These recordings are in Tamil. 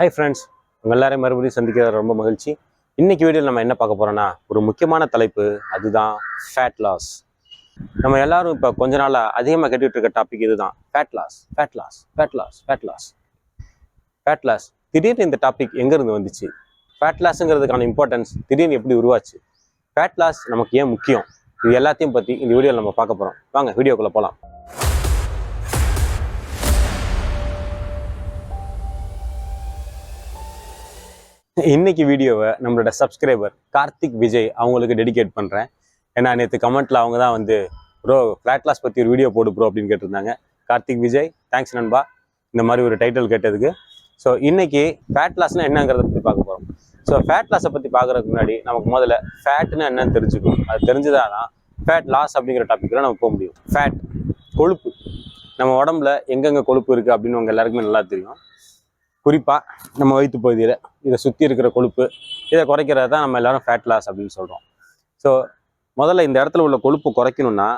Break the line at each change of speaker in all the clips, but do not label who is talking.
ஹை ஃப்ரெண்ட்ஸ் உங்கள் எல்லாரையும் மறுபடியும் சந்திக்கிறது ரொம்ப மகிழ்ச்சி. இன்னைக்கு வீடியோவில் நம்ம என்ன பார்க்க போறோம்னா ஒரு முக்கியமான தலைப்பு அதுதான் ஃபேட் லாஸ் நம்ம எல்லாரும் இப்போ கொஞ்ச நாளாக அதிகமாக கேட்டுட்டு இருக்க டாபிக் இதுதான். Fat loss fat loss fat loss fat loss fat loss திடீர்னு இந்த டாபிக் எங்கேருந்து வந்துச்சு? ஃபேட் லாஸுங்கிறதுக்கான இம்பார்ட்டன்ஸ் திடீர்னு எப்படி உருவாச்சு? ஃபேட் லாஸ் நமக்கு ஏன் முக்கியம்? இது எல்லாத்தையும் பற்றி இந்த வீடியோவில் நம்ம பார்க்க போகிறோம் வாங்க வீடியோக்குள்ளே போகலாம் இன்னைக்கு வீடியோவை நம்மளோட சப்ஸ்கிரைபர் கார்த்திக் விஜய் அவங்களுக்கு டெடிகேட் பண்ணுறேன் ஏன்னா நேற்று கமெண்ட்டில் அவங்க தான் வந்து ப்ரோ ஃப்ளாட் லாஸ் பற்றி ஒரு வீடியோ போடு ப்ரோ அப்படின்னு கேட்டிருந்தாங்க. கார்த்திக் விஜய் தேங்க்ஸ் நண்பா. இந்த மாதிரி ஒரு டைட்டில் கேட்டதுக்கு. ஸோ இன்னைக்கு ஃபேட் லாஸ்னால் என்னங்கிறத பற்றி பார்க்க போகிறோம் ஸோ ஃபேட் லாஸை பற்றி பார்க்குறதுக்கு முன்னாடி நமக்கு முதல்ல ஃபேட்னா என்னன்னு தெரிஞ்சுக்கணும். அது தெரிஞ்சுதான் ஃபேட் லாஸ் அப்படிங்கிற டாப்பிக்கில் நம்ம போக முடியும். ஃபேட் கொழுப்பு. நம்ம உடம்புல எங்கெங்கே கொழுப்பு இருக்குது அப்படின்னு அவங்க எல்லாருக்குமே நல்லா தெரியும். குறிப்பாக நம்ம வயிற்று பகுதியில் இதை சுற்றி இருக்கிற கொழுப்பு இதை குறைக்கிறது தான் நம்ம எல்லாரும் ஃபேட் லாஸ் அப்படின்னு சொல்கிறோம் ஸோ முதல்ல இந்த இடத்துல உள்ள கொழுப்பு குறைக்கணும்னா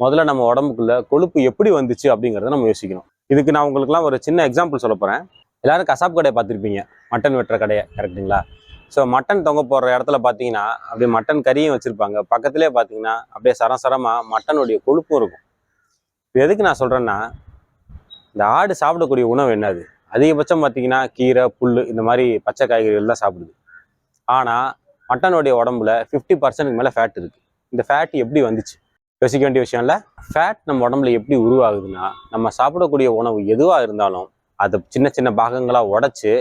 முதல்ல நம்ம உடம்புக்குள்ள கொழுப்பு எப்படி வந்துச்சு அப்படிங்கிறத நம்ம யோசிக்கணும். இதுக்கு நான் உங்களுக்குலாம் ஒரு சின்ன எக்ஸாம்பிள் சொல்ல போகிறேன் எல்லாரும் கசாப் கடையை பார்த்துருப்பீங்க. மட்டன் வெட்டுற கடையை கரெக்டுங்களா ஸோ மட்டன் தொங்க போடுற இடத்துல பார்த்தீங்கன்னா அப்படியே மட்டன் கறியும் வச்சுருப்பாங்க. பக்கத்துலேயே பார்த்தீங்கன்னா அப்படியே சரசரமாக மட்டனுடைய கொழுப்பும் இருக்கும். இது எதுக்கு நான் சொல்கிறேன்னா இந்த ஆடு சாப்பிடக்கூடிய உணவு என்னது? அதிகபட்சம் பார்த்தீங்கன்னா கீரை புல் இந்த மாதிரி பச்சை காய்கறிகள் தான் சாப்பிடுது. ஆனால் மட்டனுடைய உடம்புல ஃபிஃப்டி பர்சன்ட்டுக்கு மேலே ஃபேட் இருக்குது இந்த ஃபேட் எப்படி வந்துச்சு? யோசிக்க வேண்டிய விஷயம் இல்லை. ஃபேட் நம்ம உடம்புல எப்படி உருவாகுதுன்னா நம்ம சாப்பிடக்கூடிய உணவு எதுவாக இருந்தாலும் அதை சின்ன சின்ன பாகங்களாக உடச்சி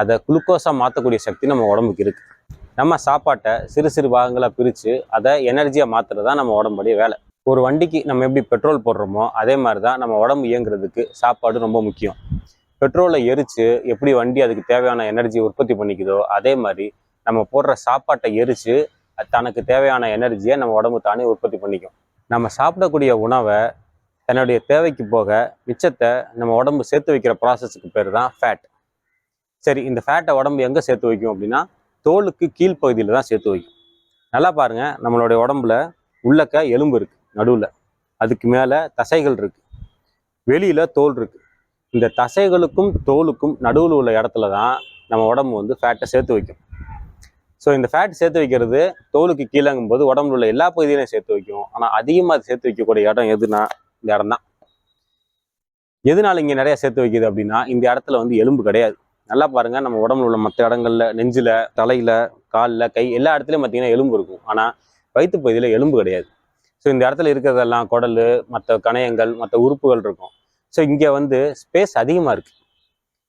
அதை குளுக்கோஸாக மாற்றக்கூடிய சக்தி நம்ம உடம்புக்கு இருக்குது நம்ம சாப்பாட்டை சிறு சிறு பாகங்களாக பிரித்து அதை எனர்ஜியாக மாற்றுறது தான் நம்ம உடம்புடைய வேலை. ஒரு வண்டிக்கு நம்ம எப்படி பெட்ரோல் போடுறோமோ அதே மாதிரி தான் நம்ம உடம்பு இயங்குறதுக்கு சாப்பாடு ரொம்ப முக்கியம். பெட்ரோலை எரித்து எப்படி வண்டி அதுக்கு தேவையான எனர்ஜி உற்பத்தி பண்ணிக்குதோ அதே மாதிரி நம்ம போடுற சாப்பாட்டை எரித்து தனக்கு தேவையான எனர்ஜியை நம்ம உடம்பு தானே உற்பத்தி பண்ணிக்கும். நம்ம சாப்பிடக்கூடிய உணவை தன்னுடைய தேவைக்கு போக மிச்சத்தை நம்ம உடம்பு சேர்த்து வைக்கிற ப்ராசஸுக்கு பேர் தான் ஃபேட் சரி இந்த ஃபேட்டை உடம்பு எங்கே சேர்த்து வைக்கும் அப்படின்னா தோலுக்கு கீழ்ப்பகுதியில் தான் சேர்த்து வைக்கும். நல்லா பாருங்கள் நம்மளுடைய உடம்புல உள்ளக்க எலும்பு இருக்குது நடுவில். அதுக்கு மேலே தசைகள் இருக்குது வெளியில் தோல் இருக்குது இந்த தசைகளுக்கும் தோலுக்கும் நடுவில் உள்ள இடத்துல தான் நம்ம உடம்பு வந்து ஃபேட்டை சேர்த்து வைக்கும். ஸோ இந்த ஃபேட் சேர்த்து வைக்கிறது தோலுக்கு கீழங்கும் போது உடம்புல உள்ள எல்லா பகுதியிலையும் சேர்த்து வைக்கும். ஆனால் அதிகமாக சேர்த்து வைக்கக்கூடிய இடம் எதுனா இந்த இடம் தான். எதனால இங்கே நிறைய சேர்த்து வைக்குது அப்படின்னா இந்த இடத்துல வந்து எலும்பு கிடையாது. நல்லா பாருங்க நம்ம உடம்புல உள்ள மற்ற இடங்கள்ல நெஞ்சில் தலையில காலில் கை எல்லா இடத்துலையும் பார்த்தீங்கன்னா எலும்பு இருக்கும். ஆனால் வயிற்று பகுதியில் எலும்பு கிடையாது. ஸோ இந்த இடத்துல இருக்கிறதெல்லாம் குடல் மற்ற கணையங்கள் மற்ற உறுப்புகள் இருக்கும். ஸோ இங்கே வந்து ஸ்பேஸ் அதிகமாக இருக்குது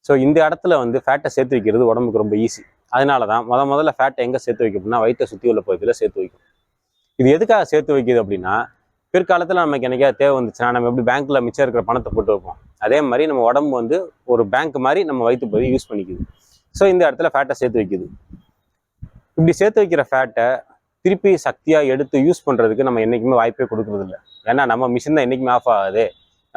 ஸோ இந்த இடத்துல வந்து ஃபேட்டை சேர்த்து வைக்கிறது உடம்புக்கு ரொம்ப ஈஸி அதனால தான் முத முதல்ல ஃபேட்டை எங்கே சேர்த்து வைக்கும் அப்படின்னா வயிற்றை சுற்றி உள்ள பகுதியில் சேர்த்து வைக்கும் இது எதுக்காக சேர்த்து வைக்கிது அப்படின்னா பிற்காலத்தில் நமக்கு என்னைக்காவது தேவை வந்துச்சுன்னா நம்ம எப்படி பேங்க்கில் மிச்சம் இருக்கிற பணத்தை போட்டு வைப்போம். அதே மாதிரி நம்ம உடம்பு வந்து ஒரு பேங்க் மாதிரி நம்ம வயிற்று பகுதி யூஸ் பண்ணிக்குது. ஸோ இந்த இடத்துல ஃபேட்டை சேர்த்து வைக்குது. இப்படி சேர்த்து வைக்கிற ஃபேட்டை திருப்பி சக்தியாக எடுத்து யூஸ் பண்ணுறதுக்கு நம்ம என்றைக்குமே வாய்ப்பே கொடுக்குறதில்ல. ஏன்னா நம்ம மிஷின் தான் என்றைக்குமே ஆஃப் ஆகாது.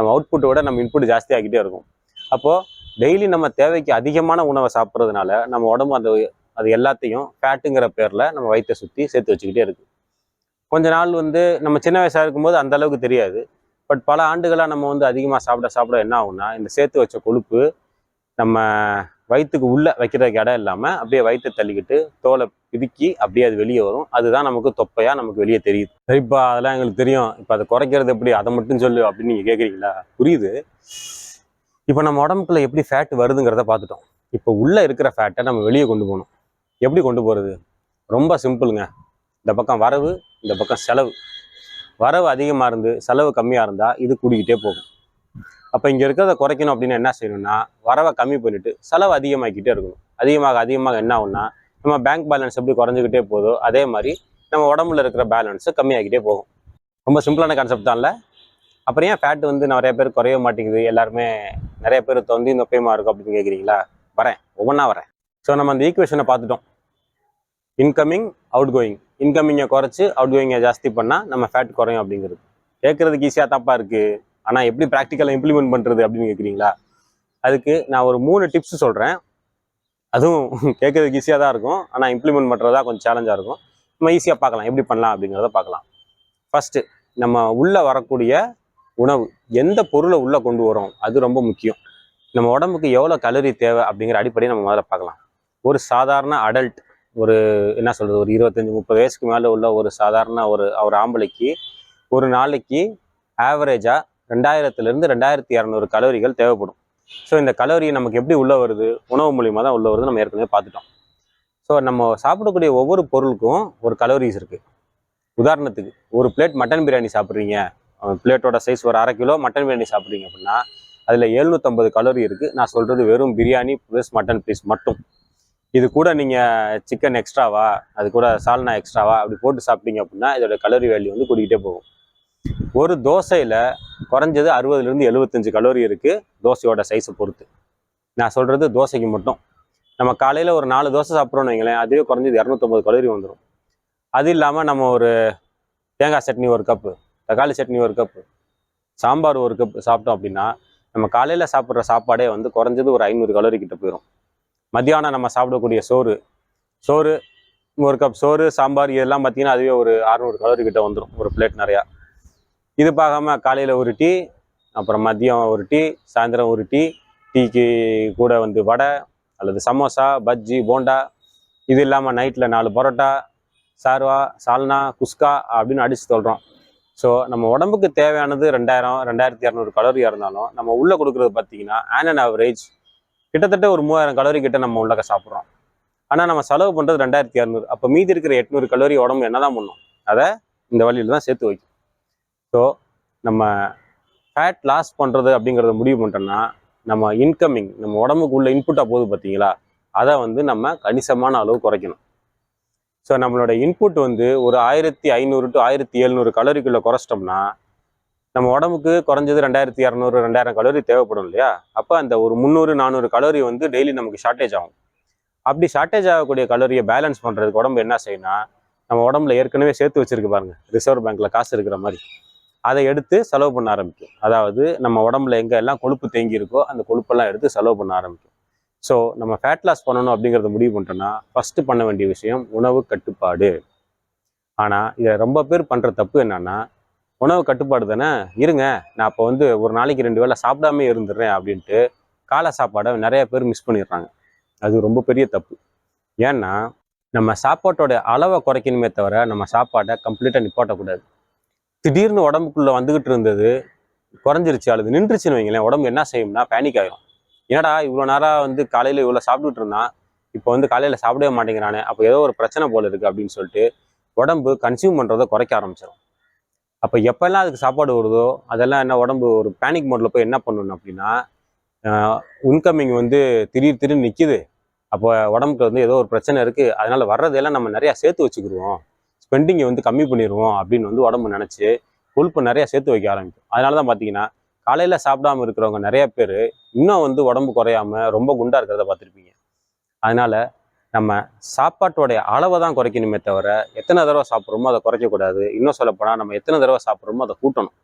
நம்ம அவுட்புட்டை விட நம்ம இன்புட் ஜாஸ்தியாகிட்டே இருக்கும். அப்போது டெய்லி நம்ம தேவைக்கு அதிகமான உணவை சாப்பிட்றதுனால நம்ம உடம்பு அந்த அது எல்லாத்தையும் ஃபேட்டுங்கிற பேரில் நம்ம வயிற்றை சுற்றி சேர்த்து வச்சுக்கிட்டே இருக்கு. கொஞ்ச நாள் வந்து நம்ம சின்ன வயசாக இருக்கும்போது அந்த அளவுக்கு தெரியாது. பட் பல ஆண்டுகளாக நம்ம வந்து அதிகமாக சாப்பிட சாப்பிட என்ன ஆகும்னா இந்த சேர்த்து வச்ச கொழுப்பு நம்ம வயிற்றுக்கு உள்ளே வைக்கிறதுக்கு இடம் இல்லாமல் அப்படியே வயிற்றை தள்ளிக்கிட்டு தோலை பிதுக்கி அப்படியே அது வெளியே வரும். அதுதான் நமக்கு தொப்பையாக நமக்கு வெளியே தெரியுது. சரிப்பா அதெல்லாம் எங்களுக்கு தெரியும். இப்போ அதை குறைக்கிறது எப்படி? அதை மட்டும் சொல்லு அப்படின்னு நீங்கள் கேட்குறீங்களா புரியுது. இப்போ நம்ம உடம்புக்குள்ள எப்படி ஃபேட் வருதுங்கிறத பார்த்துட்டோம். இப்போ உள்ளே இருக்கிற ஃபேட்டை நம்ம வெளியே கொண்டு போகணும். எப்படி கொண்டு போகிறது ரொம்ப சிம்பிளுங்க. இந்த பக்கம் வரவு இந்த பக்கம் செலவு. வரவு அதிகமாக இருந்து செலவு கம்மியாக இருந்தால் இது கூடிக்கிட்டே போகும். அப்போ இங்கே இருக்கிறத குறைக்கணும் அப்படின்னு என்ன செய்யணும்னா வரவை கம்மி பண்ணிட்டு செலவு அதிகமாக்கிட்டே இருக்கணும். அதிகமாக அதிகமாக என்ன ஆகும்னா நம்ம பேங்க் பேலன்ஸ் எப்படி குறைஞ்சிக்கிட்டே போதோ அதே மாதிரி நம்ம உடம்புல இருக்கிற பேலன்ஸு கம்மியாகிட்டே போகும். ரொம்ப சிம்பிளான கான்செப்ட் இல்லை? அப்புறம் ஏன் ஃபேட் வந்து நிறைய பேர் குறைய மாட்டேங்குது? எல்லாருமே நிறைய பேர் தொந்தி நொப்பயமாக இருக்கும் அப்படின்னு கேட்குறீங்களா வரேன். ஒவ்வொன்றா வரேன். ஸோ நம்ம அந்த ஈக்குவேஷனை பார்த்துட்டோம். இன்கமிங் அவுட் கோயிங் இன்கமிங்கை குறைச்சி அவுட் கோயிங்கை ஜாஸ்தி பண்ணால் நம்ம ஃபேட் குறையும் அப்படிங்கிறது. கேட்குறதுக்கு ஈஸியாக தப்பாக இருக்குது ஆனால் எப்படி ப்ராக்டிக்கலாக இம்ப்ளிமெண்ட் பண்ணுறது அப்படின்னு கேட்குறீங்களா அதுக்கு நான் ஒரு மூணு டிப்ஸ் சொல்கிறேன் அதுவும் கேட்குறதுக்கு ஈஸியாக தான் இருக்கும். ஆனால் இம்ப்ளிமெண்ட் பண்ணுறதா கொஞ்சம் சேலஞ்சாக இருக்கும். நம்ம ஈஸியாக பார்க்கலாம். எப்படி பண்ணலாம் அப்படிங்கிறத பார்க்கலாம். ஃபஸ்ட்டு நம்ம உள்ளே வரக்கூடிய உணவு எந்த பொருளை உள்ளே கொண்டு வரோம் அது ரொம்ப முக்கியம். நம்ம உடம்புக்கு எவ்வளோ கலோரி தேவை அப்படிங்கிற அடிப்படையை நம்ம முதல்ல பார்க்கலாம். ஒரு சாதாரண அடல்ட் ஒரு என்ன சொல்கிறது ஒரு இருபத்தஞ்சி முப்பது வயசுக்கு மேலே உள்ள ஒரு சாதாரண ஒரு ஒரு ஆம்பளைக்கு ஒரு நாளைக்கு ஆவரேஜாக ரெண்டாயிரத்துலேருந்து ரெண்டாயிரத்தி இரநூறு கலோரிகள் தேவைப்படும். ஸோ இந்த கலோரி நமக்கு எப்படி உள்ளே வருது? உணவு மூலியமாக தான் உள்ளே வருது நம்ம ஏற்கனவே பார்த்துட்டோம். ஸோ நம்ம சாப்பிடக்கூடிய ஒவ்வொரு பொருளுக்கும் ஒரு கலோரிஸ் இருக்குது உதாரணத்துக்கு ஒரு பிளேட் மட்டன் பிரியாணி சாப்பிட்றீங்க. பிளேட்டோட சைஸ் ஒரு அரை கிலோ மட்டன் பிரியாணி சாப்பிட்றீங்க அப்படின்னா அதில் எழுநூற்றம்பது கலோரி இருக்குது நான் சொல்கிறது வெறும் பிரியாணி ப்ளஸ் மட்டன் பீஸ் மட்டும். இது கூட நீங்கள் சிக்கன் எக்ஸ்ட்ராவா அது கூட சால்னா எக்ஸ்ட்ராவா அப்படி போட்டு சாப்பிட்டீங்க அப்படின்னா இதோட கலோரி வேல்யூ வந்து கூட்டிகிட்டே போகும். ஒரு தோசையில் குறைஞ்சது அறுபதுலேருந்து எழுபத்தஞ்சு கலோரி இருக்குது தோசையோட சைஸை பொறுத்து. நான் சொல்கிறது தோசைக்கு மட்டும். நம்ம காலையில் ஒரு நாலு தோசை சாப்பிட்றோம்னு வைங்களேன் அதுவே குறைஞ்சது இரநூத்தம்பது கலோரி வந்துடும் அது இல்லாமல் நம்ம ஒரு தேங்காய் சட்னி ஒரு கப்பு தக்காளி சட்னி ஒரு கப்பு சாம்பார் ஒரு கப் சாப்பிட்டோம் அப்படின்னா நம்ம காலையில் சாப்பிட்ற சாப்பாடே வந்து குறைஞ்சது ஒரு ஐநூறு கலோரி கிட்ட போயிடும் மத்தியானம் நம்ம சாப்பிடக்கூடிய சோறு சோறு ஒரு கப் சோறு சாம்பார் இதெல்லாம் பார்த்தீங்கன்னா அதுவே ஒரு அறநூறு கலோரி கிட்ட வந்துடும் ஒரு பிளேட் நிறையா. இது பார்க்காம காலையில் ஒரு டீ அப்புறம் மதியம் ஒரு டீ சாயந்தரம் ஒரு டீ டீக்கு கூட வந்து வடை அல்லது சமோசா பஜ்ஜி போண்டா இது இல்லாமல் நைட்டில் நாலு பரோட்டா சார்வா சால்னா குஸ்கா அப்படின்னு அடித்து சொல்கிறோம் ஸோ நம்ம உடம்புக்கு தேவையானது ரெண்டாயிரம் ரெண்டாயிரத்தி இரநூறு கலோரியாக இருந்தாலும் நம்ம உள்ளே கொடுக்குறது பார்த்தீங்கன்னா ஆன் அண்ட் ஆவரேஜ் கிட்டத்தட்ட ஒரு மூவாயிரம் கலோரி கிட்ட நம்ம உள்ளக்க சாப்பிட்றோம். ஆனால் நம்ம செலவு பண்ணுறது ரெண்டாயிரத்தி இரநூறு. அப்போ மீதி இருக்கிற எட்நூறு கலோரி உடம்பு என்ன தான் பண்ணும்? அதை இந்த வழியில் தான் சேர்த்து வைக்கும். ஸோ நம்ம ஃபேட் லாஸ் பண்ணுறது அப்படிங்கிறத முடிவு பண்ணிட்டோம்னா நம்ம இன்கமிங் நம்ம உடம்புக்கு உள்ள இன்புட்டாக போகுது பார்த்தீங்களா அதை வந்து நம்ம கணிசமான அளவு குறைக்கணும். ஸோ நம்மளோட இன்புட் வந்து ஒரு ஆயிரத்தி ஐநூறு டு ஆயிரத்தி எழுநூறு கலோரிக்குள்ளே குறைச்சிட்டோம்னா நம்ம உடம்புக்கு குறைஞ்சது ரெண்டாயிரத்தி இரநூறு ரெண்டாயிரம் கலோரி தேவைப்படும் இல்லையா? அப்போ அந்த ஒரு முந்நூறு நானூறு கலோரி வந்து டெய்லி நமக்கு ஷார்ட்டேஜ் ஆகும். அப்படி ஷார்ட்டேஜ் ஆகக்கூடிய கலோரியை பேலன்ஸ் பண்ணுறதுக்கு உடம்பு என்ன செய்யணும்னா நம்ம உடம்புல ஏற்கனவே சேர்த்து வச்சிருக்கு பாருங்க. ரிசர்வ் பேங்க்ல காசு இருக்கிற மாதிரி. அதை எடுத்து செலவு பண்ண ஆரம்பிக்கும். அதாவது நம்ம உடம்புல எங்கே எல்லாம் கொழுப்பு தேங்கி இருக்கோ அந்த கொழுப்பெல்லாம் எடுத்து செலவு பண்ண ஆரம்பிக்கும். ஸோ நம்ம ஃபேட் லாஸ் பண்ணணும் அப்படிங்கிறத முடிவு பண்ணிட்டோம்னா ஃபஸ்ட்டு பண்ண வேண்டிய விஷயம் உணவு கட்டுப்பாடு. ஆனால் இதை ரொம்ப பேர் பண்ணுற தப்பு என்னன்னா உணவு கட்டுப்பாடு தானே? இருங்க நான் அப்போ வந்து ஒரு நாளைக்கு ரெண்டு வேளை சாப்பிடாமே இருந்துடுறேன் அப்படின்ட்டு காலை சாப்பாடை நிறைய பேர் மிஸ் பண்ணிடுறாங்க. அது ரொம்ப பெரிய தப்பு. ஏன்னா நம்ம சாப்பாட்டோட அளவை குறைக்கணுமே தவிர நம்ம சாப்பாட்டை கம்ப்ளீட்டாக நிப்பாட்டக்கூடாது. திடீர்னு உடம்புக்குள்ளே வந்துக்கிட்டு இருந்தது குறைஞ்சிருச்சு அல்லது நின்றுச்சுன்னு வைங்களேன் உடம்பு என்ன செய்யும்னா பேனிக் ஆகிடும் என்னடா இவ்வளோ நேரம் வந்து காலையில் இவ்வளோ சாப்பிட்டுட்டு இருந்தான் இப்போ வந்து காலையில் சாப்பிடவே மாட்டேங்கிறானே அப்போ ஏதோ ஒரு பிரச்சனை போல் இருக்குது அப்படின்னு சொல்லிட்டு உடம்பு கன்சியூம் பண்ணுறதை குறைக்க ஆரம்பிச்சிடும் அப்போ எப்போல்லாம் அதுக்கு சாப்பாடு வருதோ அதெல்லாம் என்ன உடம்பு ஒரு பேனிக் மோடில் போய் என்ன பண்ணணும் அப்படின்னா இன்கமிங் வந்து திடீர் திடீர்னு நிற்கிது அப்போ உடம்புக்கு வந்து ஏதோ ஒரு பிரச்சனை இருக்குது அதனால் வர்றதெல்லாம் நம்ம நிறையா சேர்த்து வச்சுக்கிடுவோம் ஸ்பெண்டிங்கை வந்து கம்மி பண்ணிடுவோம் அப்படின்னு வந்து உடம்பு நினச்சி கொழுப்பு நிறையா சேர்த்து வைக்க ஆரம்பிக்கும். அதனால தான் பார்த்தீங்கன்னா காலையில் சாப்பிடாம இருக்கிறவங்க நிறைய பேர் இன்னும் வந்து உடம்பு குறையாம ரொம்ப குண்டாக இருக்கிறத பார்த்துருப்பீங்க. அதனால நம்ம சாப்பாட்டோடைய அளவை தான் குறைக்கணுமே தவிர எத்தனை தடவை சாப்பிட்றோமோ அதை குறைக்கக்கூடாது. இன்னும் சொல்லப்போனால் நம்ம எத்தனை தடவை சாப்பிட்றோமோ அதை கூட்டணும்.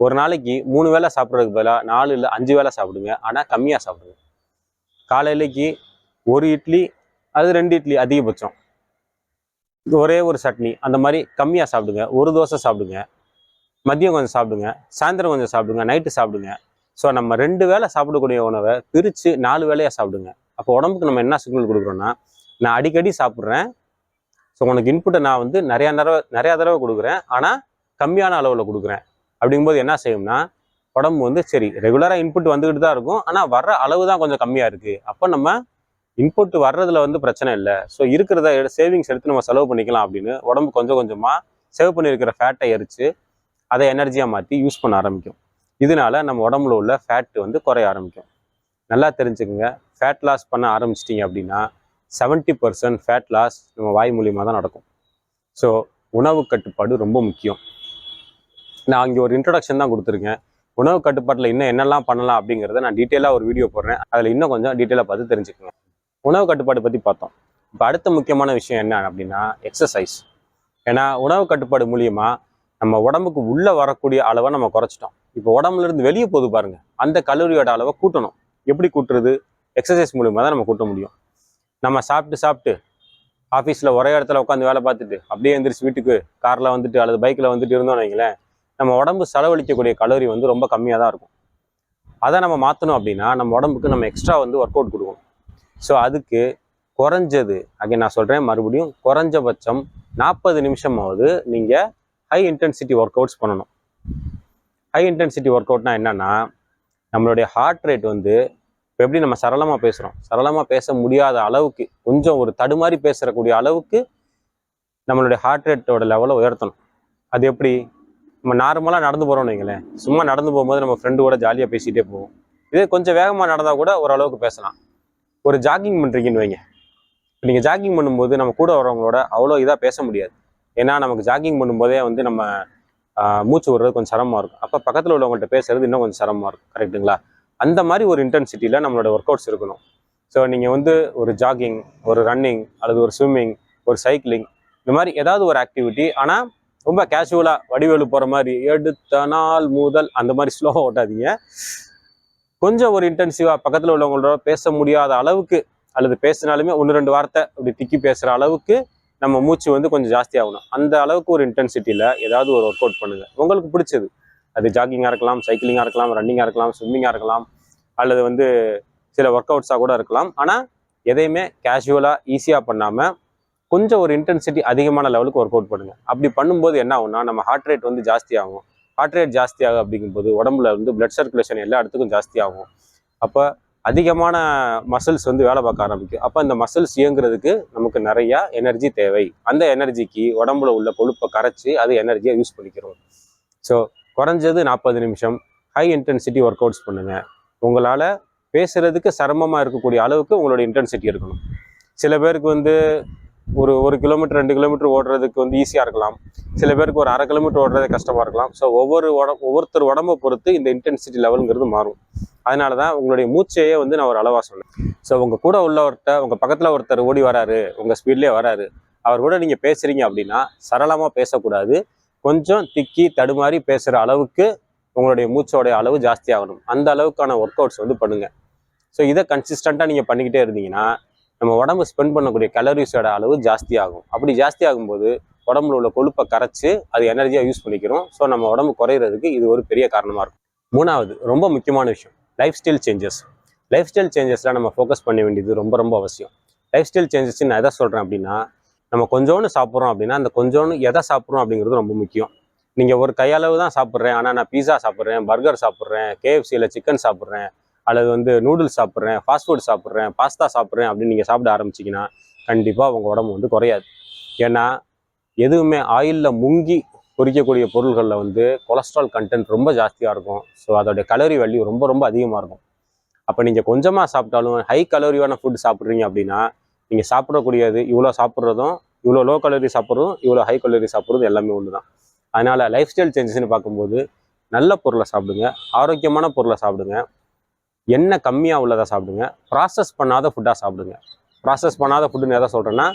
ஒரு நாளைக்கு மூணு வேளை சாப்பிட்றதுக்கு பதிலாக நாலு இல்லை அஞ்சு வேளை சாப்பிடுங்க. ஆனால் கம்மியாக சாப்பிடுங்க. காலையிலைக்கு ஒரு இட்லி அது ரெண்டு இட்லி அதிகபட்சம். ஒரே ஒரு சட்னி. அந்த மாதிரி கம்மியாக சாப்பிடுங்க. ஒரு தோசை சாப்பிடுங்க. மதியம் கொஞ்சம் சாப்பிடுங்க. சாயந்தரம் கொஞ்சம் சாப்பிடுங்க. நைட்டு சாப்பிடுங்க. ஸோ நம்ம ரெண்டு வேளை சாப்பிடக்கூடிய உணவை பிரித்து நாலு வேளையாக சாப்பிடுங்க. அப்போ உடம்புக்கு நம்ம என்ன சிக்னல் கொடுக்குறோன்னா நான் அடிக்கடி சாப்பிட்றேன். ஸோ உனக்கு இன்புட்டை நான் வந்து நிறையா தடவை நிறையா தடவை கொடுக்குறேன். ஆனால் கம்மியான அளவில் கொடுக்குறேன். அப்படிங்கும்போது என்ன செய்யும்னா உடம்பு வந்து சரி ரெகுலராக இன்புட் வந்துக்கிட்டு தான் இருக்கும். ஆனால் வர்ற அளவு தான் கொஞ்சம் கம்மியாக இருக்குது அப்போ நம்ம இன்புட் வர்றதுல வந்து பிரச்சனை இல்லை. ஸோ இருக்கிறத சேவிங்ஸ் எடுத்து நம்ம செலவு பண்ணிக்கலாம் அப்படின்னு உடம்பு கொஞ்சம் கொஞ்சமாக சேவ் பண்ணியிருக்கிற ஃபேட்டை எரித்து அதை எனர்ஜியாக மாற்றி யூஸ் பண்ண ஆரம்பிக்கும். இதனால நம்ம உடம்புல உள்ள ஃபேட் வந்து குறைய ஆரம்பிக்கும். நல்லா தெரிஞ்சுக்கோங்க. ஃபேட் லாஸ் பண்ண ஆரம்பிச்சிட்டிங்க அப்படின்னா செவன்ட்டி பர்சன்ட் ஃபேட் லாஸ் நம்ம வாய் மூலியமாக தான் நடக்கும். ஸோ உணவு கட்டுப்பாடு ரொம்ப முக்கியம். நான் இங்கே ஒரு இன்ட்ரடக்ஷன் தான் கொடுத்துருக்கேன். உணவு கட்டுப்பாட்டில் இன்னும் என்னெல்லாம் பண்ணலாம் அப்படிங்கிறத நான் டீட்டெயிலாக ஒரு வீடியோ போடுறேன். அதில் இன்னும் கொஞ்சம் டீட்டெயிலாக பார்த்து தெரிஞ்சுக்கோங்க. உணவு கட்டுப்பாடு பற்றி பார்த்தோம். இப்போ அடுத்த முக்கியமான விஷயம் என்ன அப்படின்னா எக்ஸசைஸ் ஏன்னா உணவு கட்டுப்பாடு மூலியமா நம்ம உடம்புக்கு உள்ளே வரக்கூடிய அளவை நம்ம குறைச்சிட்டோம். இப்போ உடம்புல இருந்து வெளியே போகுது பாருங்க. அந்த கலோரியோட அளவை கூட்டணும். எப்படி கூட்டுறது? எக்ஸசைஸ் மூலியமாக தான் நம்ம கூட்ட முடியும். நம்ம சாப்பிட்டு சாப்பிட்டு ஆஃபீஸில் ஒரே இடத்துல உட்காந்து வேலை பார்த்துட்டு அப்படியே எந்திரிச்சு வீட்டுக்கு காரில் வந்துட்டு அல்லது பைக்கில் வந்துட்டு இருந்தோம்னு வைங்களேன் நம்ம உடம்பு செலவழிக்கக்கூடிய கலோரி வந்து ரொம்ப கம்மியாக தான் இருக்கும். அதை நம்ம மாற்றணும் அப்படின்னா நம்ம உடம்புக்கு நம்ம எக்ஸ்ட்ரா வந்து ஒர்க் அவுட் கொடுக்கணும். ஸோ அதுக்கு குறைஞ்சது அங்கே நான் சொல்கிறேன் மறுபடியும் குறைஞ்சபட்சம் நாற்பது நிமிஷமாவது நீங்கள் ஹை இன்டென்சிட்டி ஒர்க் அவுட்ஸ் பண்ணணும். ஹை இன்டென்சிட்டி ஒர்க் அவுட்னா என்னென்னா நம்மளுடைய ஹார்ட் ரேட் வந்து இப்போ எப்படி நம்ம சரளமாக பேசுகிறோம் சரளமாக பேச முடியாத அளவுக்கு கொஞ்சம் ஒரு தடுமாறி பேசுகிறக்கூடிய அளவுக்கு நம்மளுடைய ஹார்ட் ரேட்டோட லெவலை உயர்த்தணும். அது எப்படி? நம்ம நார்மலாக நடந்து போகிறோம்னு வைங்களேன். சும்மா நடந்து போகும்போது நம்ம ஃப்ரெண்டு கூட ஜாலியாக பேசிகிட்டே போவோம். இதே கொஞ்சம் வேகமாக நடந்தால் கூட ஓரளவுக்கு பேசலாம். ஒரு ஜாகிங் பண்ணுறீங்கன்னு வைங்க. இப்போ நீங்கள் ஜாகிங் பண்ணும்போது நம்ம கூட வரவங்களோட அவ்வளோ இதாக பேச முடியாது. ஏன்னா நமக்கு ஜாகிங் பண்ணும்போதே வந்து நம்ம மூச்சு விடுறது கொஞ்சம் சிரமமாக இருக்கும். அப்போ பக்கத்தில் உள்ளவங்கள்ட்ட பேசுறது இன்னும் கொஞ்சம் சிரமமாக இருக்கும். கரெக்ட்டுங்களா அந்த மாதிரி ஒரு இன்டென்சிட்டியில் நம்மளோட ஒர்க் அவுட்ஸ் இருக்கணும். ஸோ நீங்கள் வந்து ஒரு ஜாகிங் ஒரு ரன்னிங் அல்லது ஒரு ஸ்விம்மிங் ஒரு சைக்கிளிங் இந்த மாதிரி ஏதாவது ஒரு ஆக்டிவிட்டி ஆனால் ரொம்ப கேஷுவலாக வடிவேலு போகிற மாதிரி எடுத்த நாள் முதல் அந்த மாதிரி ஸ்லோவாக ஓட்டாதீங்க. கொஞ்சம் ஒரு இன்டென்சிவாக பக்கத்தில் உள்ளவங்களோட பேச முடியாத அளவுக்கு அல்லது பேசினாலுமே ஒன்று ரெண்டு வார்த்தை அப்படி திக்கி பேசுகிற அளவுக்கு நம்ம மூச்சு வந்து கொஞ்சம் ஜாஸ்தி ஆகணும். அந்த அளவுக்கு ஒரு இன்டென்சிட்டியில் ஏதாவது ஒரு ஒர்க் அவுட் பண்ணுங்கள் உங்களுக்கு பிடிச்சது. அது ஜாகிங்காக இருக்கலாம் சைக்கிளிங்காக இருக்கலாம் ரன்னிங்காக இருக்கலாம் ஸ்விம்மிங்காக இருக்கலாம் அல்லது வந்து சில ஒர்க் அவுட்ஸாக கூட இருக்கலாம். ஆனால் எதையுமே கேஷுவலாக ஈஸியாக பண்ணாமல் கொஞ்சம் ஒரு இன்டென்சிட்டி அதிகமான லெவலுக்கு ஒர்க் அவுட் பண்ணுங்கள் அப்படி பண்ணும்போது என்ன ஆகும்னா நம்ம ஹார்ட் ரேட் வந்து ஜாஸ்தி ஆகும். ஹார்ட் ரேட் ஜாஸ்தி அப்படிங்கும்போது உடம்புல வந்து பிளட் சர்க்குலேஷன் எல்லா இடத்துக்கும் ஜாஸ்தி ஆகும் அப்போ அதிகமான மசில்ஸ் வந்து வேலை பார்க்க ஆரம்பிக்கும். அப்போ அந்த மசில்ஸ் இயங்குறதுக்கு நமக்கு நிறையா எனர்ஜி தேவை. அந்த எனர்ஜிக்கு உடம்புல உள்ள கொழுப்பை கரைச்சி அது எனர்ஜியாக யூஸ் பண்ணிக்கிறோம். ஸோ குறைஞ்சது நாற்பது நிமிஷம். ஹை இன்டென்சிட்டி ஒர்க் அவுட்ஸ் பண்ணுங்கள் உங்களால் பேசுகிறதுக்கு சிரமமாக இருக்கக்கூடிய அளவுக்கு உங்களோட இன்டென்சிட்டி இருக்கணும். சில பேருக்கு வந்து ஒரு ஒரு கிலோமீட்டர் ரெண்டு கிலோமீட்டர் ஓடுறதுக்கு வந்து ஈஸியாக இருக்கலாம். சில பேருக்கு ஒரு அரை கிலோமீட்டர் ஓடுறது கஷ்டமாக இருக்கலாம். ஸோ ஒவ்வொரு உடம்பு ஒவ்வொருத்தர் உடம்பை பொறுத்து இந்த இன்டென்சிட்டி லெவலுங்கிறது மாறும். அதனால தான் உங்களுடைய மூச்சையே வந்து நான் ஒரு அளவாக சொன்னேன் ஸோ உங்கள் கூட உள்ளவர்கிட்ட உங்கள் பக்கத்தில் ஒருத்தர் ஓடி வராரு உங்கள் ஸ்பீட்லேயே வராரு அவர் கூட நீங்கள் பேசுகிறீங்க அப்படின்னா சரளமாக பேசக்கூடாது. கொஞ்சம் திக்கி தடுமாறி பேசுகிற அளவுக்கு உங்களுடைய மூச்சோடைய அளவு ஜாஸ்தியாகணும் அந்த அளவுக்கான ஒர்க் அவுட்ஸ் வந்து பண்ணுங்கள் ஸோ இதை கன்சிஸ்டண்ட்டாக நீங்கள் பண்ணிக்கிட்டே இருந்தீங்கன்னா நம்ம உடம்பு ஸ்பெண்ட் பண்ணக்கூடிய கலோரிஸோட அளவு ஜாஸ்தி ஆகும் அப்படி ஜாஸ்தி ஆகும்போது உடம்புல உள்ள கொழுப்பை கரைச்சி அது எனர்ஜியாக யூஸ் பண்ணிக்கிறோம். ஸோ நம்ம உடம்பு குறையிறதுக்கு இது ஒரு பெரிய காரணமாக இருக்கும். மூணாவது ரொம்ப முக்கியமான விஷயம் lifestyle changes lifestyle சேஞ்சஸில் நம்ம ஃபோக்கஸ் பண்ண வேண்டியது ரொம்ப ரொம்ப அவசியம். லைஃப் ஸ்டைல் சேஞ்சஸ் நான் எதை சொல்கிறேன் அப்படின்னா நம்ம கொஞ்சோன்னு சாப்பிட்றோம் அப்படின்னா அந்த கொஞ்சோன்னு எதை சாப்பிட்றோம் அப்படிங்கிறது ரொம்ப முக்கியம். நீங்கள் ஒரு கையளவு தான் சாப்பிட்றேன் ஆனால் நான் பீஸா சாப்பிட்றேன் பர்கர் சாப்பிட்றேன் கேஎஃப்சியில் சிக்கன் சாப்பிட்றேன் அல்லது வந்து நூடுல்ஸ் சாப்பிட்றேன் ஃபாஸ்ட் ஃபுட் சாப்பிட்றேன் பாஸ்தா சாப்பிட்றேன் அப்படின்னு நீங்கள் சாப்பிட ஆரம்பிச்சிங்கன்னா கண்டிப்பாக உங்கள் உடம்பு வந்து குறையாது. ஏன்னா எதுவுமே ஆயிலில் முங்கி பொரிக்கக்கூடிய பொருள்களில் வந்து கொலஸ்ட்ரால் கண்டென்ட் ரொம்ப ஜாஸ்தியாக இருக்கும். ஸோ அதோடைய கலோரி வேல்யூ ரொம்ப ரொம்ப அதிகமாக இருக்கும். அப்போ நீங்கள் கொஞ்சமாக சாப்பிட்டாலும் ஹை கலோரியான ஃபுட் சாப்பிட்றீங்க அப்படின்னா நீங்கள் சாப்பிடக்கூடியது இவ்வளோ சாப்பிட்றதும் இவ்வளோ லோ கலோரி சாப்பிட்றதும் இவ்வளோ ஹை கலோரி சாப்பிட்றதும் எல்லாமே ஒன்று தான் அதனால் லைஃப் ஸ்டைல் சேஞ்சஸ்னு பார்க்கும்போது நல்ல பொருளை சாப்பிடுங்க ஆரோக்கியமான பொருளை சாப்பிடுங்க. எண்ணெய் கம்மியாக உள்ளதாக சாப்பிடுங்க. ப்ராசஸ் பண்ணாத ஃபுட்டாக சாப்பிடுங்க. ப்ராசஸ் பண்ணாத ஃபுட்டுன்னு எதை சொல்கிறேன்னா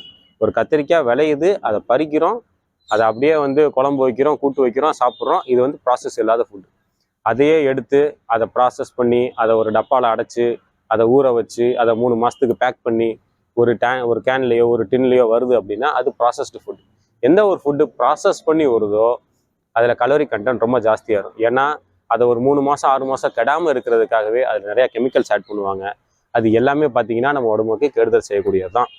ஒரு கத்திரிக்காய் விளையுது அதை பறிக்கிறோம் அதை அப்படியே வந்து குழம்பு வைக்கிறோம் கூட்டு வைக்கிறோம் சாப்பிட்றோம். இது வந்து ப்ராசஸ் இல்லாத ஃபுட்டு அதையே எடுத்து அதை ப்ராசஸ் பண்ணி அதை ஒரு டப்பாவில் அடைச்சி அதை ஊற வச்சு அதை மூணு மாதத்துக்கு பேக் பண்ணி ஒரு டே ஒரு கேன்லேயோ ஒரு டின்லேயோ வருது அப்படின்னா அது ப்ராசஸ்டு ஃபுட் எந்த ஒரு ஃபுட்டு ப்ராசஸ் பண்ணி வருதோ அதில் கலோரி கண்டென்ட் ரொம்ப ஜாஸ்தியாக இருக்கும். ஏன்னா அதை ஒரு மூணு மாதம் ஆறு மாதம் கெடாமல் இருக்கிறதுக்காகவே அதில் நிறையா கெமிக்கல்ஸ் ஆட் பண்ணுவாங்க. அது எல்லாமே பார்த்தீங்கன்னா நம்ம உடம்புக்கு கெடுதல் செய்யக்கூடியது தான்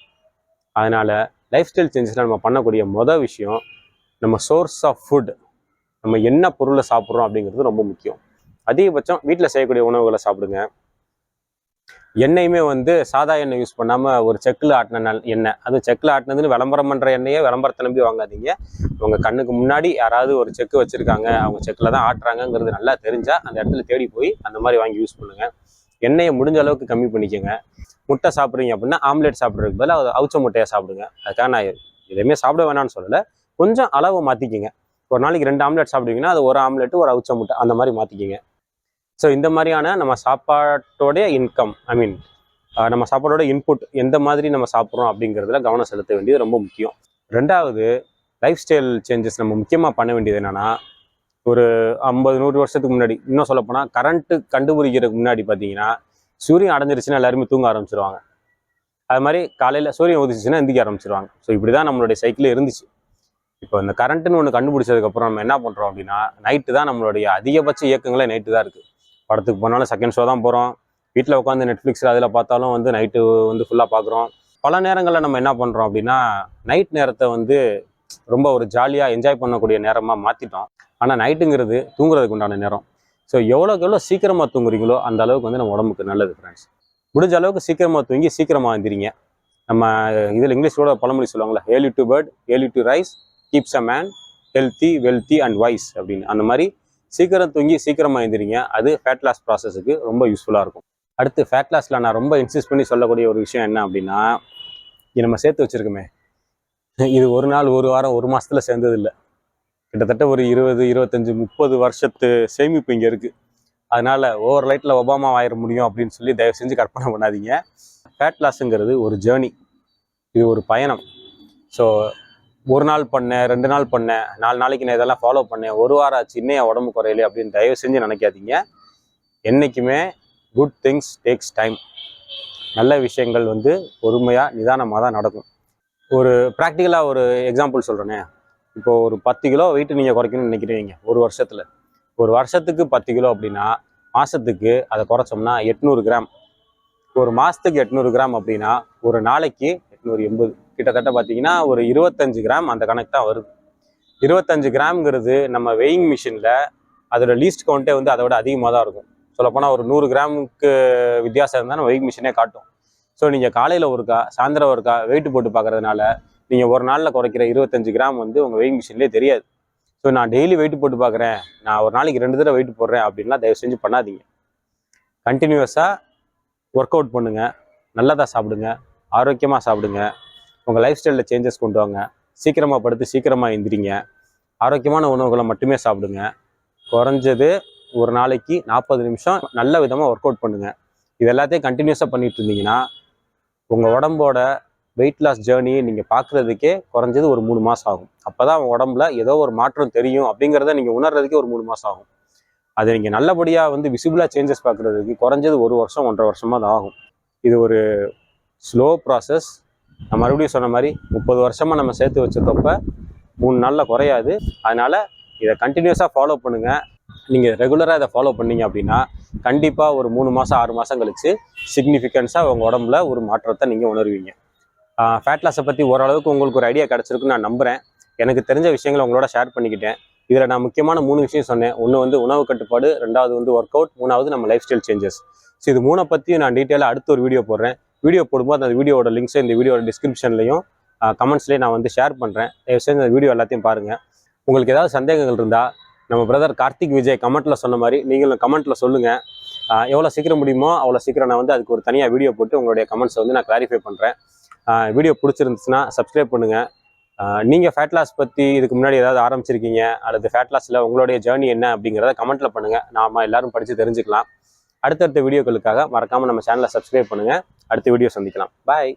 அதனால் லைஃப் ஸ்டைல் சேஞ்சஸில் நம்ம பண்ணக்கூடிய மொதல் விஷயம் நம்ம சோர்ஸ் ஆஃப் ஃபுட் நம்ம என்ன பொருளை சாப்பிட்றோம் அப்படிங்கிறது ரொம்ப முக்கியம். அதிகபட்சம் வீட்டில் செய்யக்கூடிய உணவுகளை சாப்பிடுங்க. எண்ணெயுமே வந்து சாதா எண்ணெய் யூஸ் பண்ணாமல் ஒரு செக்கில் ஆட்டின எண்ணெய். அது செக்கில் ஆட்டினதுன்னு விளம்பரம் பண்ணுற எண்ணெயே விளம்பரத்தை நம்பி வாங்காதீங்க. உங்கள் கண்ணுக்கு முன்னாடி யாராவது ஒரு செக்கு வச்சுருக்காங்க அவங்க செக்கில் தான் ஆட்டுறாங்கங்கிறது நல்லா தெரிஞ்சால் அந்த இடத்துல தேடி போய் அந்த மாதிரி வாங்கி யூஸ் பண்ணுங்கள் எண்ணெயை முடிஞ்ச அளவுக்கு கம்மி பண்ணிக்கோங்க. முட்டை சாப்பிட்றீங்க அப்படின்னா ஆம்லேட் சாப்பிட்றதுக்கு பதிலாக அது அவிச்ச முட்டையை சாப்பிடுங்க. அதுக்காக நான் எதுவுமே சாப்பிட வேணாம்னு சொல்லலை. கொஞ்சம் அளவை மாற்றிக்கிங்க ஒரு நாளைக்கு ரெண்டு ஆம்லேட் சாப்பிடுவீங்கன்னா அது ஒரு ஆம்லேட்டு ஒரு அவிச்ச முட்டை அந்த மாதிரி மாற்றிக்கிங்க ஸோ இந்த மாதிரியான நம்ம சாப்பாட்டோடைய இன்கம் ஐ மீன் நம்ம சாப்பாடோட இன்புட் எந்த மாதிரி நம்ம சாப்பிட்றோம் அப்படிங்கிறதுல கவனம் செலுத்த வேண்டியது ரொம்ப முக்கியம். ரெண்டாவது லைஃப் ஸ்டைல் சேஞ்சஸ் நம்ம முக்கியமாக பண்ண வேண்டியது என்னென்னா ஒரு ஐம்பது நூறு வருஷத்துக்கு முன்னாடி இன்னும் சொல்லப்போனால் கரண்ட்டு கண்டுபிடிக்கிறதுக்கு முன்னாடி பார்த்தீங்கன்னா சூரியன் அடைஞ்சிருச்சுன்னா எல்லாருமே தூங்க ஆரம்பிச்சிருவாங்க. அது மாதிரி காலையில் சூரியன் உதிச்சுன்னா எந்திக்க ஆரம்பிச்சிருவாங்க. ஸோ இப்படி தான் நம்மளுடைய சைக்கிள் இருந்துச்சு. இப்போ இந்த கரண்ட்டுன்னு ஒன்று கண்டுபிடிச்சதுக்கப்புறம் நம்ம என்ன பண்ணுறோம் அப்படின்னா நைட்டு தான் நம்மளுடைய அதிகபட்ச இயக்கங்களே நைட்டு தான் இருக்குது படத்துக்கு போனாலும் செகண்ட் ஷோ தான் போகிறோம் வீட்டில் உட்காந்து நெட்ஃப்ளிக்ஸில் அதில் பார்த்தாலும் வந்து நைட்டு வந்து ஃபுல்லாக பார்க்குறோம். பல நேரங்களில் நம்ம என்ன பண்ணுறோம் அப்படின்னா நைட் நேரத்தை வந்து ரொம்ப ஒரு ஜாலியாக என்ஜாய் பண்ணக்கூடிய நேரமாக மாற்றிட்டோம் ஆனால் நைட்டுங்கிறது தூங்குறதுக்கு உண்டான நேரம். ஸோ எவ்வளோக்கு எவ்வளோ சீக்கிரமாக தூங்குறீங்களோ அந்த அளவுக்கு வந்து நம்ம உடம்புக்கு நல்லது ஃப்ரெண்ட்ஸ் முடிஞ்ச அளவுக்கு சீக்கிரமாக தூங்கி சீக்கிரமாக எழுந்திரிங்க நம்ம இதில் இங்கிலீஷோட பழமொழி சொல்லுவாங்களா early to bed early to rise keeps a man healthy wealthy and wise அப்படின்னு. அந்த மாதிரி சீக்கிரம் தூங்கி சீக்கிரமாக எழுந்திரிங்க அது ஃபேட் லாஸ் ப்ராசஸுக்கு ரொம்ப யூஸ்ஃபுல்லாக இருக்கும். அடுத்து ஃபேட் லாஸில் நான் ரொம்ப இன்சிஸ்ட் பண்ணி சொல்லக்கூடிய ஒரு விஷயம் என்ன அப்படின்னா நம்ம சேர்த்து வச்சிருக்கோமே. இது ஒரு நாள் ஒரு வாரம் ஒரு மாதத்தில் சேர்ந்தது இல்லை கிட்டத்தட்ட ஒரு இருபது இருபத்தஞ்சி முப்பது வருஷத்து சேமிப்பு இங்கே இருக்குது அதனால் ஓவர் லைட்டில் ஒபாமா ஆயிட முடியும் அப்படின்னு சொல்லி தயவு செஞ்சு கற்பனை பண்ணாதீங்க. ஃபேட் லாஸுங்கிறது ஒரு ஜேர்னி இது ஒரு பயணம். ஸோ ஒரு நாள் பண்ணேன் ரெண்டு நாள் பண்ணேன் நாலு நாளைக்கு நான் இதெல்லாம் ஃபாலோ பண்ணேன் ஒரு வாரம் ஆச்சு இன்னும் என் உடம்பு குறையல அப்படின்னு தயவு செஞ்சு நினைக்காதீங்க. என்றைக்குமே குட் திங்ஸ் டேக்ஸ் டைம் நல்ல விஷயங்கள் வந்து பொறுமையாக நிதானமாக தான் நடக்கும். ஒரு ப்ராக்டிக்கலாக ஒரு எக்ஸாம்பிள் சொல்கிறேனே இப்போ ஒரு பத்து கிலோ வெயிட் நீங்கள் குறைக்கணும்னு நினைக்கிறீங்க ஒரு வருஷத்தில். ஒரு வருஷத்துக்கு பத்து கிலோ அப்படின்னா மாதத்துக்கு அதை குறைச்சோம்னா எட்நூறு கிராம். ஒரு மாதத்துக்கு எட்நூறு கிராம் அப்படின்னா ஒரு நாளைக்கு எட்நூறு எண்பது. கிட்டத்தட்ட பார்த்தீங்கன்னா ஒரு இருபத்தஞ்சு கிராம் அந்த கணக்கு தான் வருது. இருபத்தஞ்சு கிராம்ங்கிறது நம்ம வெயிங் மிஷினில் அதோட லீஸ்ட் கவுண்ட்டே வந்து அதை விட அதிகமாக தான் இருக்கும். சொல்லப்போனால் ஒரு நூறு கிராமுக்கு வித்தியாசம் இருந்தால் நம்ம வெயிங் மிஷினே காட்டும். ஸோ நீங்கள் காலையில் ஒருக்கா சாயந்தரம் ஒருக்கா வெயிட் போட்டு பார்க்கறதுனால நீங்கள் ஒரு நாளில் குறைக்கிற இருபத்தஞ்சு கிராம் வந்து உங்கள் வெயிங் மிஷின்லேயே தெரியாது. ஸோ நான் டெய்லி வெயிட் போட்டு பார்க்குறேன் நான் ஒரு நாளைக்கு ரெண்டு தடவை வெயிட் போடுறேன் அப்படின்லாம் தயவு செஞ்சு பண்ணாதீங்க. கண்டினியூஸாக ஒர்க் அவுட் பண்ணுங்கள் நல்லதாக சாப்பிடுங்க. ஆரோக்கியமாக சாப்பிடுங்க. உங்கள் லைஃப் ஸ்டைலில் சேஞ்சஸ் கொண்டு வாங்க. சீக்கிரமாக படுத்து சீக்கிரமாக எந்திரிங்க. ஆரோக்கியமான உணவுகளை மட்டுமே சாப்பிடுங்க. குறைஞ்சது ஒரு நாளைக்கு நாற்பது நிமிஷம் நல்ல விதமாக ஒர்க் அவுட் பண்ணுங்கள் இது எல்லாத்தையும் கண்டினியூஸாக பண்ணிகிட்டு இருந்தீங்கன்னா உங்கள் உடம்போட வெயிட் லாஸ் ஜேர்னியை நீங்கள் பார்க்குறதுக்கே குறைஞ்சது ஒரு மூணு மாதம் ஆகும். அப்போ தான் உங்கள் உடம்புல ஏதோ ஒரு மாற்றம் தெரியும் அப்படிங்கிறத நீங்கள் உணர்றதுக்கே ஒரு மூணு மாதம் ஆகும். அதை நீங்கள் நல்லபடியாக வந்து விசிபிளாக சேஞ்சஸ் பார்க்குறதுக்கு குறைஞ்சது ஒரு வருஷம் ஒன்றரை வருஷமாக தான் ஆகும். இது ஒரு ஸ்லோ ப்ராசஸ் நான் மறுபடியும் சொன்ன மாதிரி முப்பது வருஷமாக நம்ம சேர்த்து வச்ச தொப்பை மூணு நாளில் குறையாது. அதனால் இதை கண்டினியூஸாக ஃபாலோ பண்ணுங்கள் நீங்கள் ரெகுலராக இதை ஃபாலோ பண்ணீங்க அப்படின்னா கண்டிப்பாக ஒரு மூணு மாதம் ஆறு மாதம் கழிச்சு சிக்னிஃபிகன்ஸாக உங்கள் உடம்புல ஒரு மாற்றத்தை நீங்கள் உணர்வீங்க. ஃபேட் லாஸை பற்றி ஓரளவுக்கு உங்களுக்கு ஒரு ஐடியா கிடச்சிருக்குன்னு நான் நம்புகிறேன் எனக்கு தெரிஞ்ச விஷயங்களை உங்களோட ஷேர் பண்ணிக்கிட்டேன். இதில் நான் முக்கியமான மூணு விஷயம் சொன்னேன். ஒன்று வந்து உணவு கட்டுப்பாடு ரெண்டாவது வந்து ஒர்க் அவுட் மூணாவது நம்ம லைஃப் ஸ்டைல் சேஞ்சஸ் ஸோ இது மூணை பற்றியும் நான் டீட்டெயிலாக அடுத்த ஒரு வீடியோ போடுறேன். வீடியோ போடும்போது அந்த வீடியோட லிங்க்ஸை இந்த வீடியோட டிஸ்கிரிப்ஷன்லையும் கமெண்ட்ஸ்லேயே நான் வந்து ஷேர் பண்ணுறேன் தயவு செஞ்சு அந்த வீடியோ எல்லாத்தையும் பாருங்கள் உங்களுக்கு ஏதாவது சந்தேகங்கள் இருந்தால் நம்ம பிரதர் கார்த்திக் விஜய் கமெண்ட்டில் சொன்ன மாதிரி நீங்களும் கமெண்ட்டில் சொல்லுங்கள் எவ்வளோ சீக்கிரம் முடியுமோ அவ்வளோ சீக்கிரம் நான் வந்து அதுக்கு ஒரு தனியாக வீடியோ போட்டு உங்களுடைய கமெண்ட்ஸை வந்து நான் கிளாரிஃபை பண்ணுறேன் வீடியோ பிடிச்சிருந்துச்சுன்னா சப்ஸ்கிரைப் பண்ணுங்கள் நீங்கள் ஃபேட் லாஸ் பற்றி இதுக்கு முன்னாடி ஏதாவது ஆரம்பிச்சிருக்கீங்க அல்லது ஃபேட் லாஸில் உங்களுடைய ஜேர்னி என்ன அப்படிங்கிறத கமெண்ட்டில் பண்ணுங்கள் நாம எல்லாரும் படித்து தெரிஞ்சுக்கலாம். அடுத்தடுத்த வீடியோக்களுக்காக மறக்காமல் நம்ம சேனலை சப்ஸ்கிரைப் பண்ணுங்கள் அடுத்த வீடியோ சந்திக்கலாம். பாய்